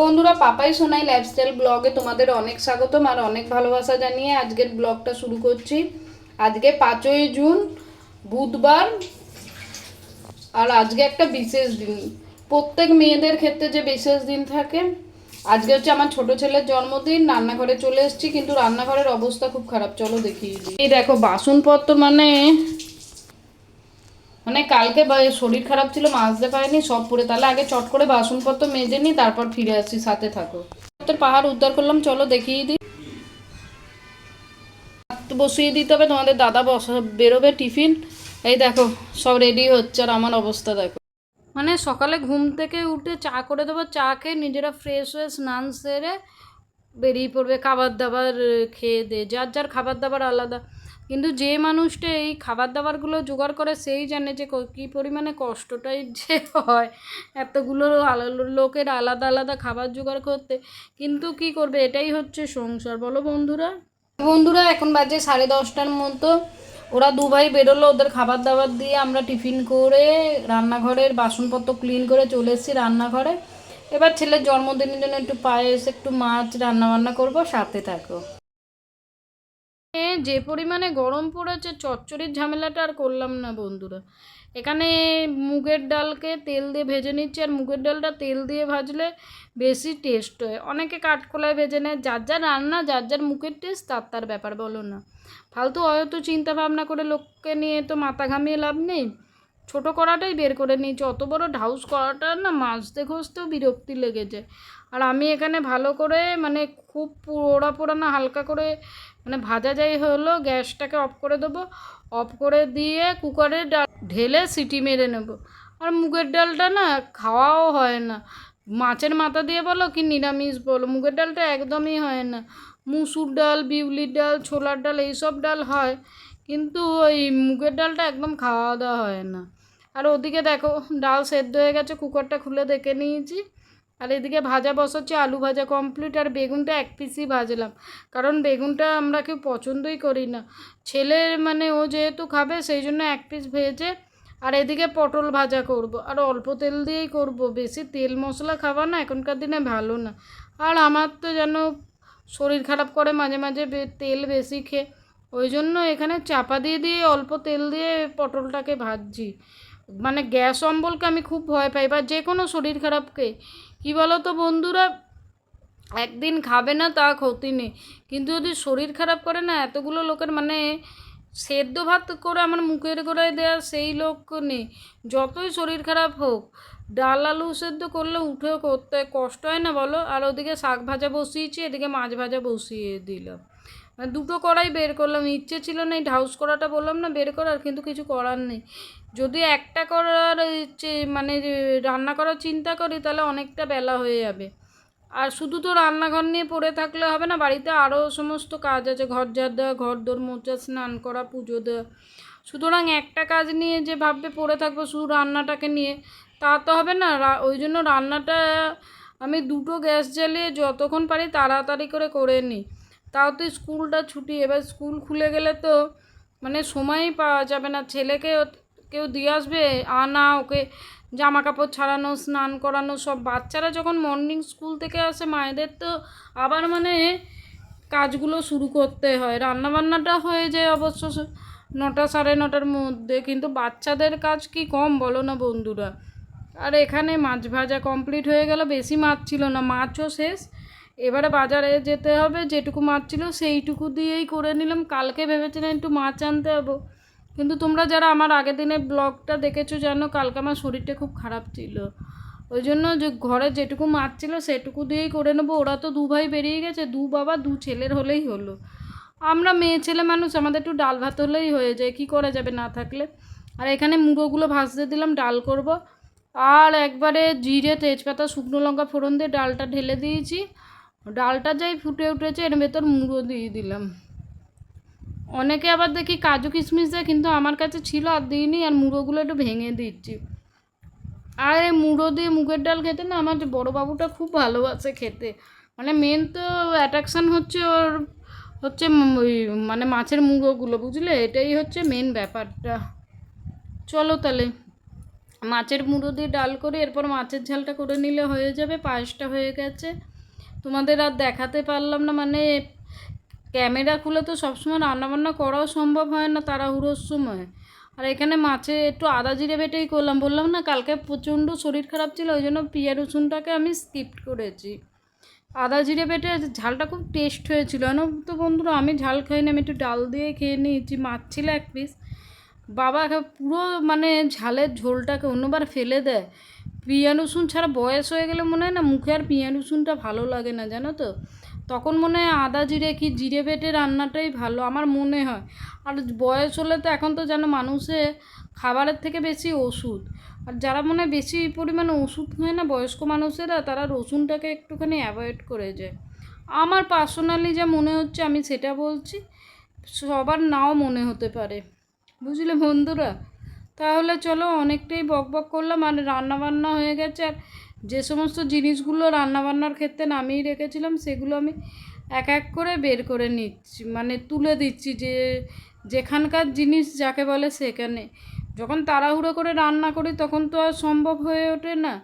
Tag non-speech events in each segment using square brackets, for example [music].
বন্ধুরা, পাপাই সোনাই লাইফস্টাইল ব্লগে তোমাদের অনেক স্বাগতম আর অনেক ভালোবাসা জানিয়ে আজকের ব্লগটা শুরু করছি। আজকে পাঁচই জুন, বুধবার আর আজকে একটা বিশেষ দিন। প্রত্যেক মেয়েদের ক্ষেত্রে যে বিশেষ দিন থাকে, আজকে হচ্ছে আমার ছোট ছেলের জন্মদিন, রান্নাঘরে চলে এসেছি, কিন্তু রান্নাঘরের অবস্থা খুব খারাপ। চলো দেখিয়ে দিই। এই দেখো, বাসনপত্র মানে মানে কালকে শরীর খারাপ ছিল মাজতে পারিনি, সব পরে তাহলে আগে চট করে বাসনপত্র মেজে নিই তারপর ফিরে আসছি সাথে থাকো। পাহাড় উদ্ধার করলাম, চলো দেখিয়ে দিই। বসিয়ে দিতে হবে, তোমাদের দাদা বেরোবে টিফিন। এই দেখো, সব রেডি হচ্ছে আর আমার অবস্থা দেখো। মানে সকালে ঘুম থেকে উঠে চা করে দেবো, চা খেয়ে নিজেরা ফ্রেশ হয়ে স্নান সেরে বেরিয়ে পড়বে, খাবার দাবার খেয়ে দে যার যার খাবার দাবার আলাদা। কিন্তু যে মানুষটা এই খাবার দাবারগুলো জোগাড় করে সেই জানে যে ক- পরিমাণে কষ্টটাই [laughs] যে হয়। এতগুলো লোকের আলাদা আলাদা খাবার জোগাড় করতে। কিন্তু কি করবে? এটাই হচ্ছে সংসার। বলো বন্ধুরা। বন্ধুরা, এখন বাজে সাড়ে দশটার মতো। ওরা দু ভাই বেরোলো, ওদের খাবার দাবার দিয়ে আমরা টিফিন করে রান্নাঘরের বাসনপত্র ক্লিন করে চলে এসেছি রান্নাঘরে। এবার ছেলের জন্মদিনের জন্য একটু পায়েস, একটু মাছ রান্না বান্না করব, সাথে থাকো। যে পরিমাণে গরম পড়েছে, চচ্চড়ির ঝামেলাটা আর করলাম না বন্ধুরা। এখানে মুগের ডালকে তেল দিয়ে ভেজে নিচ্ছি, আর মুগের ডালটা তেল দিয়ে ভাজলে বেশি টেস্ট হয়। অনেকে কাঠকোলায় ভেজে নেয়, যার যার রান্না, যার যার মুখের টেস্ট তার তার ব্যাপার বলো না। ফালতু হয়তো চিন্তা ভাবনা করে লোককে নিয়ে তো মাথা ঘামিয়ে লাভ নেই। ছোটো কড়াটাই বের করে নিয়েছি, অত বড় ঢাউস করাটা না মাজতে ঘষতেও বিরক্তি লেগেছে। আর আমি এখানে ভালো করে মানে খুব পোড়া পোড়া না হালকা করে মানে ভাজা যাই হলো, গ্যাসটাকে অফ করে দেবো। অফ করে দিয়ে কুকারে ডাল ঢেলে সিটি মেরে নেব। আর মুগের ডালটা না খাওয়াও হয় না। মাছের মাথা দিয়ে বলো কি নিরামিষ বলো, মুগের ডালটা একদমই হয় না। মুসুর ডাল, বিউলির ডাল, ছোলার ডাল, এইসব ডাল হয়, কিন্তু ওই মুগের ডালটা একদম খাওয়া দাওয়া হয় না। আর ওদিকে দেখো, ডাল সেদ্ধ হয়ে গেছে কুকারটা খুলে দেখে নিয়েছি। আর এদিকে ভাজা বসাচ্ছি, আলু ভাজা কমপ্লিট আর বেগুনটা এক পিসই ভাজলাম। কারণ বেগুনটা আমরা কেউ পছন্দই করি না। ছেলের মানে ও যেহেতু খাবে, সেই জন্য এক পিস ভেজে আর এদিকে পটল ভাজা করব। আর অল্প তেল দিয়েই করব। বেশি তেল মশলা খাওয়া না, এখনকার দিনে ভালো না। আর আমার তো যেন শরীর খারাপ করে মাঝে মাঝে তেল বেশি খেয়ে। ওই জন্য এখানে চাপা দিয়ে দিয়ে অল্প তেল দিয়ে পটলটাকে ভাজছি। মানে গ্যাস অম্বলকে আমি খুব ভয় পাই বা যে কোনো শরীর খারাপকে। কী বলো তো বন্ধুরা? একদিন খাবে না, তা ক্ষতি নেই। কিন্তু যদি শরীর খারাপ করে না, এতগুলো লোকের মানে সেদ্ধ ভাত করে আমার মুখের গোড়ায় দেওয়া সেই লোক নেই। যতই শরীর খারাপ হোক, ডাল আলু সেদ্ধ করলে উঠেও করতে কষ্ট হয় না বলো? আর ওদিকে শাক ভাজা বসিয়েছি, এদিকে মাছ ভাজা বসিয়ে দিলাম। দুটো কড়াই বের করলাম, ইচ্ছে ছিল না এই ঢাউস করাটা বললাম না বের করার, কিন্তু কিছু করার নেই। যদি একটা করার মানে রান্না করার চিন্তা করি, তাহলে অনেকটা বেলা হয়ে যাবে। আর শুধু তো রান্নাঘর নিয়ে পড়ে থাকলে হবে না, বাড়িতে আরও সমস্ত কাজ আছে, ঘর ঝাড় দেওয়া, ঘর দোর মোচা স্নান করা, পুজো দেওয়া। সুতরাং একটা কাজ নিয়ে যে ভাববে পড়ে থাকব শুধু রান্নাটাকে নিয়ে, তা তো হবে না। ওই জন্য রান্নাটা আমি দুটো গ্যাস জ্বালিয়ে যতক্ষণ পারি তাড়াতাড়ি করে করে নিই। তাও তো স্কুলটা ছুটি। এবার স্কুল খুলে গেলে তো মানে সময়ই পাওয়া যাবে না। ছেলেকে কেউ দিয়ে আসবে আনা ওকে জামা কাপড় ছাড়ানো, স্নান করানো, সব বাচ্চারা যখন মর্নিং স্কুল থেকে আসে, মায়েদের তো আবার মানে কাজগুলো শুরু করতে হয়। রান্নাবান্নাটা হয়ে যায় অবশ্য নটা সাড়ে নটার মধ্যে। কিন্তু বাচ্চাদের কাজ কি কম বলো না বন্ধুরা? আর এখানে মাছ ভাজা কমপ্লিট হয়ে গেল। বেশি মাছ ছিল না। মাছও শেষ। এবারে বাজারে যেতে হবে, যেটুকু মাছ ছিল সেইটুকু দিয়েই করে নিলাম। কালকে ভেবেছিলাম একটু মাছ আনতে যাব। কিন্তু তোমরা যারা আমার আগের দিনের ব্লগটা দেখেছ জানো, কালকে আমার শরীরটা খুব খারাপ ছিল। ওই জন্য যে ঘরে যেটুকু মাছ ছিল সেটুকু দিয়েই করে নেব। ওরা তো দু ভাই বেরিয়ে গেছে, দু বাবা, দু ছেলের হলেই হলো। আমরা মেয়ে ছেলে মানুষ, আমাদের একটু ডাল ভাত হলেই হয়ে যায়, কি করা যাবে না থাকলে? আর এখানে মুড়োগুলো ভাজতে দিলাম, ডাল করব। আর একবারে জিরে, তেজপাতা, শুকনো লঙ্কা ফোড়ন দিয়ে ডালটা ঢেলে দিয়েছি। ডালটা যাই ফুটে উঠেছে, এর ভেতর মুড়ো দিয়ে দিলাম। অনেকে আবার দেখি কাজু কিশমিশ দেয় কিন্তু আমার কাছে ছিল আর দিইনি, আর মুড়োগুলো একটু ভেঙে দিচ্ছি। আর এই মুড়ো দিয়ে মুগের ডাল খেতে না আমার যে বড়ো বাবুটা খুব ভালোবাসে খেতে। মানে মেন তো অ্যাট্রাকশান হচ্ছে ওর, হচ্ছে ওই মানে মাছের মুড়োগুলো, বুঝলে? এটাই হচ্ছে মেন ব্যাপারটা। চলো তাহলে, মাছের মুড়ো দিয়ে ডাল করে এরপর মাছের ঝালটা করে নিলে হয়ে যাবে, পায়েসটা হয়ে গেছে। তোমাদের আর দেখাতে পারলাম না মানে ক্যামেরা খুলে তো সবসময় রান্নাবান্না করাও সম্ভব হয় না তাড়াহুড়োর সময়। আর এখানে মাছে একটু আদা জিরে বেটেই করলাম, বললাম না কালকে প্রচণ্ড শরীর খারাপ ছিল, ওই জন্য পিয়া রসুনটাকে আমি স্কিপ করেছি। আদা জিরে বেটে ঝালটা খুব টেস্ট হয়েছিল, জানো তো বন্ধুরা, আমি ঝাল খাইনি আমি একটু ডাল দিয়ে খেয়ে নিয়েছি, মাছ ছিল এক পিস বাবা পুরো মানে ঝালের ঝোলটাকে অন্যবার ফেলে দেয়। পিঁয়া রসুন ছাড়া বয়স হয়ে গেলে মনে হয় না মুখে আর পিঁয়া রসুনটা ভালো লাগে না, জানো তো? তখন মনে হয় আদা জিরে কি জিরে বেটে রান্নাটাই ভালো, আমার মনে হয়। আর বয়স হলে তো এখন তো যেন মানুষে খাবারের থেকে বেশি ওষুধ। আর যারা মনে হয় বেশি পরিমাণে ওষুধ খায় না বয়স্ক মানুষেরা, তারা রসুনটাকে একটুখানি অ্যাভয়েড করে যায়। আমার পার্সোনালি যা মনে হচ্ছে আমি সেটা বলছি, সবার নাও মনে হতে পারে। বুঝলে বন্ধুরা? তাহলে চলো অনেকটাই বক বক করলাম আর রান্নাবান্না হয়ে গেছে আর যে সমস্ত জিনিসগুলো রান্নাবান্নার ক্ষেত্রে নামিয়ে রেখেছিলাম সেগুলো আমি এক এক করে বের করে নিচ্ছি মানে তুলে দিচ্ছি যে যেখানকার জিনিস যাকে বলে সেখানে। যখন তাড়াহুড়ো করে রান্না করি তখন তো আর সম্ভব হয়ে ওঠে না।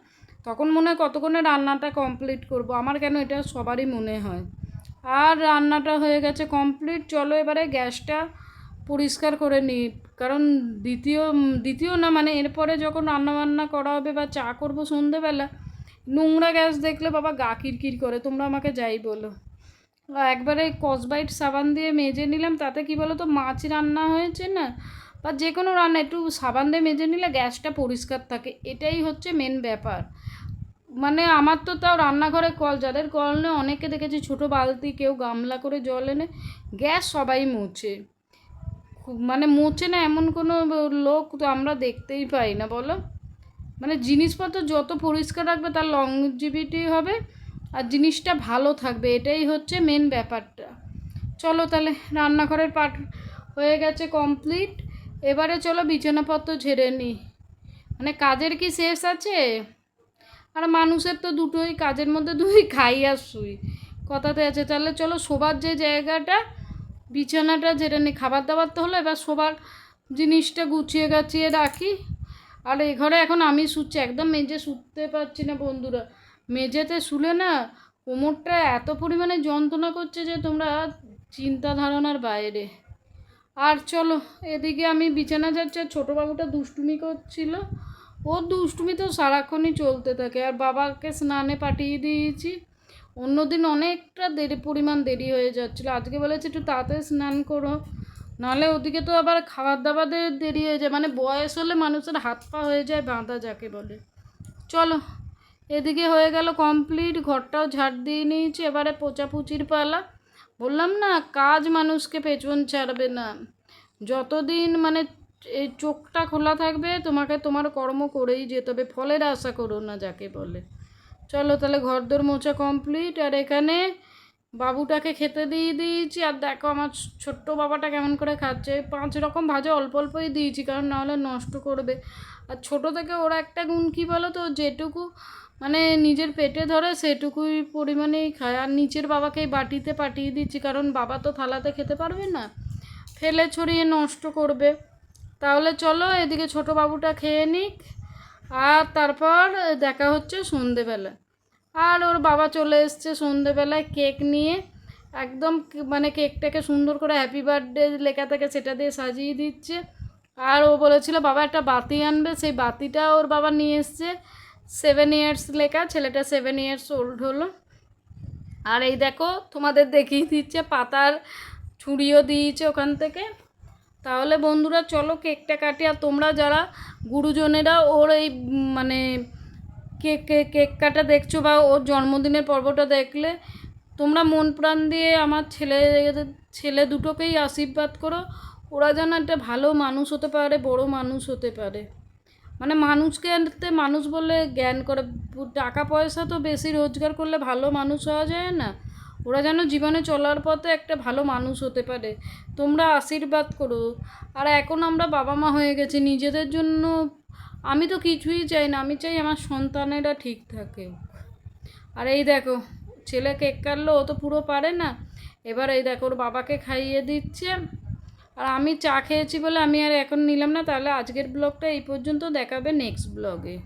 তখন মনে হয় কতক্ষণে রান্নাটা কমপ্লিট করব? আমার কেন এটা সবারই মনে হয়। আর রান্নাটা হয়ে গেছে কমপ্লিট। চলো এবারে গ্যাসটা পরিষ্কার করে নিই। কারণ দ্বিতীয় দ্বিতীয় না মানে এরপরে যখন রান্নাবান্না করা হবে বা চা করব সন্ধেবেলা, নোংরা গ্যাস দেখলে বাবা গা কিরকির করে, তোমরা আমাকে যাই বলো। একবারে কসবাইট সাবান দিয়ে মেজে নিলাম, তাতে কি বলো তো মাছ রান্না হয়েছে না, বা যে কোনো রান্না, একটু সাবান দিয়ে মেজে নিলে গ্যাসটা পরিষ্কার থাকে, এটাই হচ্ছে মেন ব্যাপার। মানে আমার তো তাও রান্নাঘরে কল, যাদের কল নেই অনেকে দেখেছি ছোটো বালতি কেউ গামলা করে জল এনে, গ্যাস সবাই মোছে। খুব মানে মোছে না এমন কোনো লোক তো আমরা দেখতেই পাই না, বলো? মানে জিনিসপত্র যত পরিষ্কার রাখবে তার লংজিভিটি হবে আর জিনিসটা ভালো থাকবে, এটাই হচ্ছে মেন ব্যাপারটা। চলো তাহলে রান্নাঘরের পাট হয়ে গেছে কমপ্লিট এবারে চলো বিছানাপত্র ঝেড়ে নিই মানে কাজের কি শেষ আছে? আর মানুষের তো দুটোই, কাজের মধ্যে দুই, খাই আর শুই। কথাতে আছে, তাহলে চলো শোবার যে জায়গাটা বিছানাটা যেটা নিয়ে খাবার দাবার তো হলো, এবার শোবার জিনিসটা গুছিয়ে গাছিয়ে রাখি। আর এ ঘরে এখন আমি শুচ্ছি, একদম মেজে শুতে পারছি না বন্ধুরা। মেঝেতে শুলে না কোমরটা এত পরিমাণে যন্ত্রণা করছে যে তোমরা চিন্তা ধারণার বাইরে। আর চলো, এদিকে আমি বিছানা যাচ্ছি, আর ছোটো বাবুটা দুষ্টুমি করছিল। ও দুষ্টুমি তো সারাক্ষণই চলতে থাকে, আর বাবাকে স্নানে পাঠিয়ে দিয়েছি। অন্যদিন অনেকটা দেরি, পরিমাণ দেরি হয়ে যাচ্ছিল। আজকে বলেছে একটু তাড়াতাড়ি স্নান করো, নাহলে ওদিকে তো আবার খাবার দাবারের দেরি হয়ে যায়। মানে বয়স হলে মানুষের হাত পা হয়ে যায়, বাঁধা যাকে বলে। চলো, এদিকে হয়ে গেল কমপ্লিট, ঘরটাও ঝাড় দিয়ে নিয়েছি, এবারে পোচাপুচির পালা। বললাম না, কাজ মানুষকে পেছন ছাড়বে না। যতদিন মানে এই চোখটা খোলা থাকবে, তোমাকে তোমার কর্ম করেই যেতে হবে, ফলের আশা করো না যাকে বলে। চলো তাহলে ঘরদোর মোছা কমপ্লিট আর এখানে বাবুটাকে খেতে দিয়ে দিয়েছি, আর দেখো আমার ছোট্ট বাবাটা কেমন করে খাচ্ছে। পাঁচ রকম ভাজা অল্প অল্পই দিয়েছি, কারণ নাহলে নষ্ট করবে। আর ছোটো থেকে ওরা একটা গুণ কী বলো তো যেটুকু মানে নিজের পেটে ধরে সেটুকুই পরিমাণেই খায়। আর নিচের বাবাকেই বাটিতে পাঠিয়ে দিচ্ছি, কারণ বাবা তো থালাতে খেতে পারবে না। ফেলে ছড়িয়ে নষ্ট করবে। তাহলে চলো এদিকে ছোট বাবুটা খেয়ে নিক, আর তারপর দেখা হচ্ছে সন্ধেবেলা। আর ওর বাবা চলে এসছে সন্ধেবেলায় কেক নিয়ে। একদম মানে কেকটাকে সুন্দর করে হ্যাপি বার্থডে লেখা থাকে সেটা দিয়ে সাজিয়ে দিচ্ছে। আর ও বলেছিল, বাবা, একটা বাতি আনবে। সেই বাতিটা ওর বাবা নিয়ে এসছে। সেভেন ইয়ার্স লেখা, ছেলেটা সেভেন ইয়ার্স ওল্ড হলো। আর এই দেখো, তোমাদের দেখিয়ে দিচ্ছে, পাতার ছুরিও দিয়েছে ওখান থেকে। তাহলে বন্ধুরা, চলো কেকটা কাটি। আর তোমরা যারা গুরুজনেরা, ওর এই মানে কেক কেক কাটা দেখছ বা ওর জন্মদিনের পর্বটা দেখলে, তোমরা মন প্রাণ দিয়ে আমার ছেলে ছেলে দুটোকেই আশীর্বাদ করো। ওরা যেন একটা ভালো মানুষ হতে পারে, বড় মানুষ হতে পারে। মানে মানুষকে মানুষ বলে জ্ঞান করে। টাকা পয়সা তো বেশি, রোজগার করলে ভালো মানুষ হওয়া যায় না। ওরা যেন জীবনে চলার পথে একটা ভালো মানুষ হতে পারে। তোমরা আশীর্বাদ করো। আর এখন আমরা বাবা মা হয়ে গেছি, নিজেদের জন্য আমি তো কিছুই চাই না, আমি চাই আমার সন্তানেরা ঠিক থাকে। আর এই দেখো, ছেলে কেক কাটলো, ও তো পুরো পারে না। এবার এই দেখো, ওর বাবাকে খাইয়ে দিচ্ছে। আর আমি চা খেয়েছি বলে আমি আর এখন নিলাম না, তাহলে আজকের ব্লগটা এই পর্যন্ত, দেখাবে নেক্সট ব্লগে।